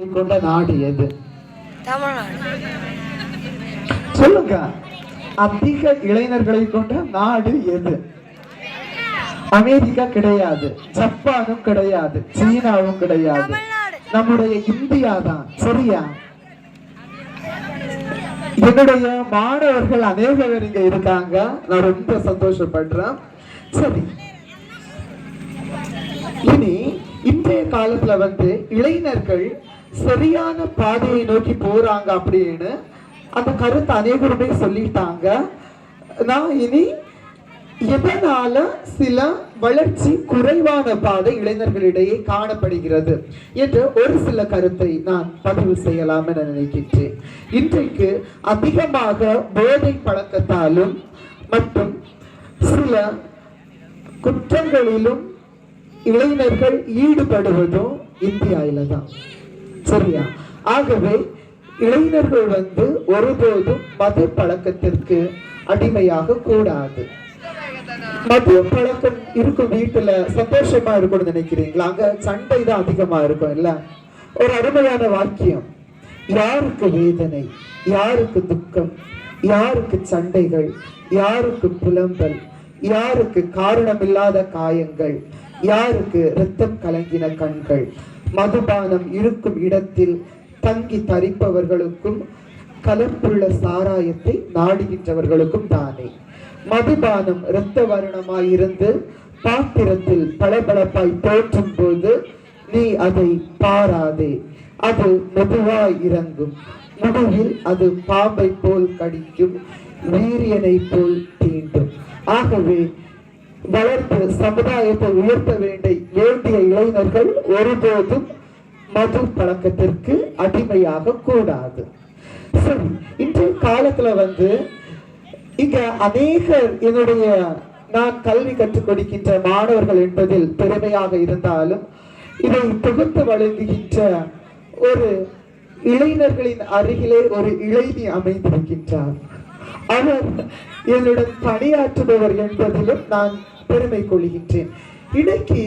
கொண்ட நாடு எது? சொல்லுங்க. அதிக இளைஞர்களை கொண்ட நாடு எது? அமெரிக்கா கிடையாது. ஜப்பானும் கிடையாது. சீனாவும் கிடையாது. நம்முடைய இந்தியா தான். சரியா? என்னுடைய மாணவர்கள் அநேக பேர் இங்க இருக்காங்க. நான் ரொம்ப சந்தோஷப்படுறேன். சரி. இனி இன்றைய காலத்துல வந்து இளைஞர்கள் சரியான பாதையை நோக்கி போறாங்க அப்படின்னு அந்த கருத்தை அநேகருமே சொல்லிட்டாங்க. நான் இனி எதனால சில வளர்ச்சி குறைவான பாதை இளைஞர்களிடையே காணப்படுகிறது என்று ஒரு சில கருத்தை நான் பதிவு செய்யலாம் என நினைக்கின்றேன். இன்றைக்கு அதிகமாக போதை பழக்கத்தாலும் மற்றும் சில குற்றங்களிலும் இளைஞர்கள் ஈடுபடுவதும் இந்தியாவில தான். சரியா? ஆகவே இளைஞர்கள் வந்து ஒருபோதும் மது பழக்கத்திற்கு அடிமையாக கூடாது. மது பழக்கம் இருக்கும் வீட்டுல சந்தோஷமா இருக்கும்னு நினைக்கிறீங்களா? அங்க சண்டை தான் அதிகமா இருக்கும் இல்ல? ஒரு அருமையான வாக்கியம். யாருக்கு வேதனை? யாருக்கு துக்கம்? யாருக்கு சண்டைகள்? யாருக்கு புலம்பல்? யாருக்கு காரணமில்லாத காயங்கள்? யாருக்கு இரத்தம் கலங்கின கண்கள்? மதுபானம் இருக்கும் இடத்தில் தங்கி தரிப்பவர்களுக்கும் கலப்புள்ள சாராயத்தை நாடுகின்றவர்களுக்கும் தானே. மதுபானம் இரத்த வருணமாயிருந்து பாத்திரத்தில் பளபளப்பாய் தோற்றும் போது நீ அதை பாராதே. அது மெதுவாய் இறங்கும். முடிவில் அது பாம்பை போல் கடிக்கும். வீரியனை போல் தீண்டும். ஆகவே வளர்த்து சமுதாயத்தை உயர்த்த வேண்டிய வேண்டிய இளைஞர்கள் ஒருபோதும் மது பழக்கத்திற்கு அடிமையாக கூடாது. சரி இன்றைய காலத்துல வந்து இங்க அநேகர் என்னுடைய நான் கல்வி கற்றுக் கொடுக்கின்ற மாணவர்கள் என்பதில் பெருமையாக இருந்தாலும் இதை தொகுத்து வழங்குகின்ற ஒரு இளைஞர்களின் அருகிலே ஒரு இளைஞி அமைந்திருக்கின்றார். அவர் என்னுடன் பணியாற்றுபவர் என்பதிலும் நான் பெருமை கொள்கின்றேன். இன்னைக்கு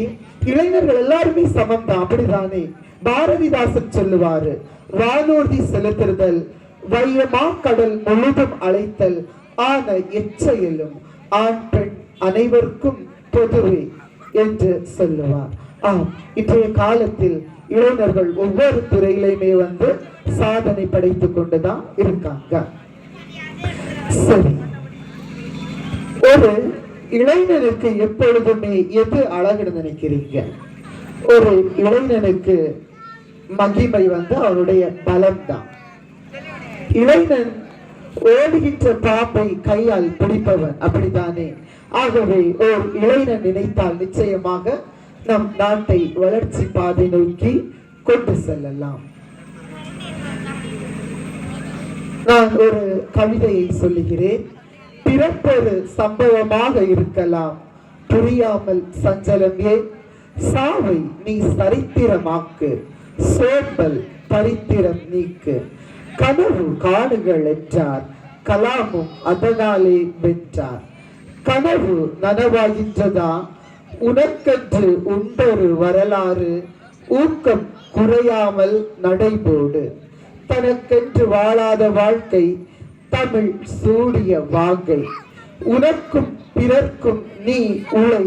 இளைஞர்கள் எல்லாருமே சமம் தான் அப்படிதானே? பாரதிதாசன் சொல்லுவாரு வானூர்தி செலுத்துதல் வையமா கடல் முழுதும் அழைத்தல் ஆன எச்சையிலும் ஆண் பெண் அனைவருக்கும் பொதுவே என்று சொல்லுவார். ஆம் இன்றைய காலத்தில் இளைஞர்கள் ஒவ்வொரு துறையிலையுமே வந்து சாதனை படைத்துக் கொண்டுதான் இருக்காங்க. சரி ஒரு இளைஞனுக்கு எப்பொழுதுமே எது அழகுன்னு நினைக்கிறீங்க? ஒரு இளைஞனுக்கு மகிமை வந்து அவனுடைய பலம் தான் இளைஞன் ஓடுகின்ற பாம்பை கையால் பிடிப்பவன் அப்படித்தானே? ஆகவே ஓர் இளைஞன் நினைத்தால் நிச்சயமாக நம் நாட்டை வளர்ச்சி பாதை நோக்கி கொண்டு செல்லலாம். நான் ஒரு கவிதையை சொல்லுகிறேன். பிறப்பொரு சம்பவமாக இருக்கலாம். புரியாமல் சஞ்சலம். ஏன் சாவை நீ சரித்திரமாக்கு. சோம்பல் பரித்திரம் நீக்கு. கனவு காடுகள் என்றார். கலாமும் அதனாலே வென்றார். கனவு நனவாகின்றதா? உனக்கென்று உண்டொரு வரலாறு. ஊக்கம் குறையாமல் நடைபோடு. தனக்கென்று வாழாத வாழ்க்கை தமிழ் சூடிய வாங்கை. உனக்கும் பிறர்க்கும் நீ உழை.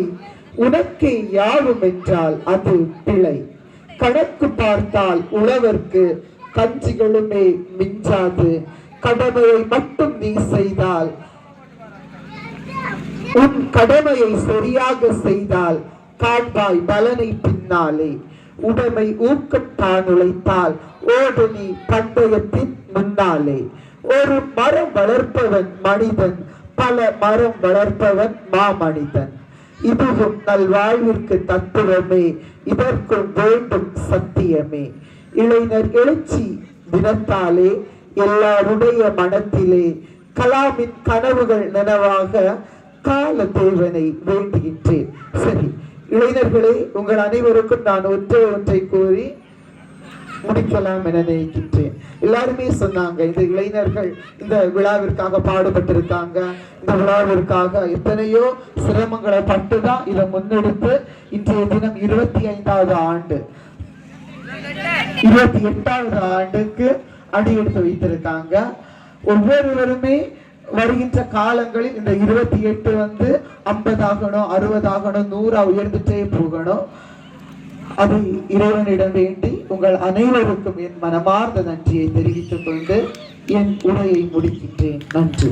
உனக்கே யாவும் என்றால் அது பிழை. கணக்கு பார்த்தால் உழவர்க்கு கஞ்சிகளுமே மிஞ்சாது. கடமையை மட்டும் நீ செய்தால் உன் கடமையை சரியாக செய்தால் காண்பாய் பலனை பின்னாலே. உடமை ஊக்கத்தான் உழைத்தால் ஓடு நீ பந்தயத்தின் முன்னாலே. ஒரு மரம் வளர்ப்பவன் மனிதன் பல மரம் வளர்ப்பவன் மாமனிதன். இதுவும் நல்வாழ்விற்கு தத்துவமே இதற்கும் வேண்டும் சத்தியமே. இளைஞர் எழுச்சி தினத்தாலே எல்லாருடைய மனத்திலே கலாமின் கனவுகள் நினைவாக கால தேவனை வேண்டுகின்றேன். சரி இளைஞர்களே உங்கள் அனைவருக்கும் நான் ஒற்றை ஒன்றை கூறி முடிக்கலாம் என நினைக்கின்றேன். எல்லாருமே சொன்னாங்க இந்த இளைஞர்கள் இந்த விழாவிற்காக பாடுபட்டிருக்காங்க. இந்த விழாவிற்காக எத்தனையோ சிரமங்களை பட்டுதான் இதை முன்னெடுத்து இன்றைய தினம் இருபத்தி ஐந்தாவது ஆண்டு. இருபத்தி எட்டாவது ஆண்டுக்கு அடியெடுத்து வைத்திருக்காங்க. ஒவ்வொருவருமே வருகின்ற காலங்களில் இந்த இருபத்தி எட்டு வந்து ஐம்பதாகணும் அறுபதாகணும் நூறா உயர்ந்துட்டே போகணும். அது இறைவனிடம் வேண்டி உங்கள் அனைவருக்கும் என் மனமார்ந்த நன்றியை தெரிவித்துக் கொண்டு என் உரையை முடிக்கின்றேன். நன்றி.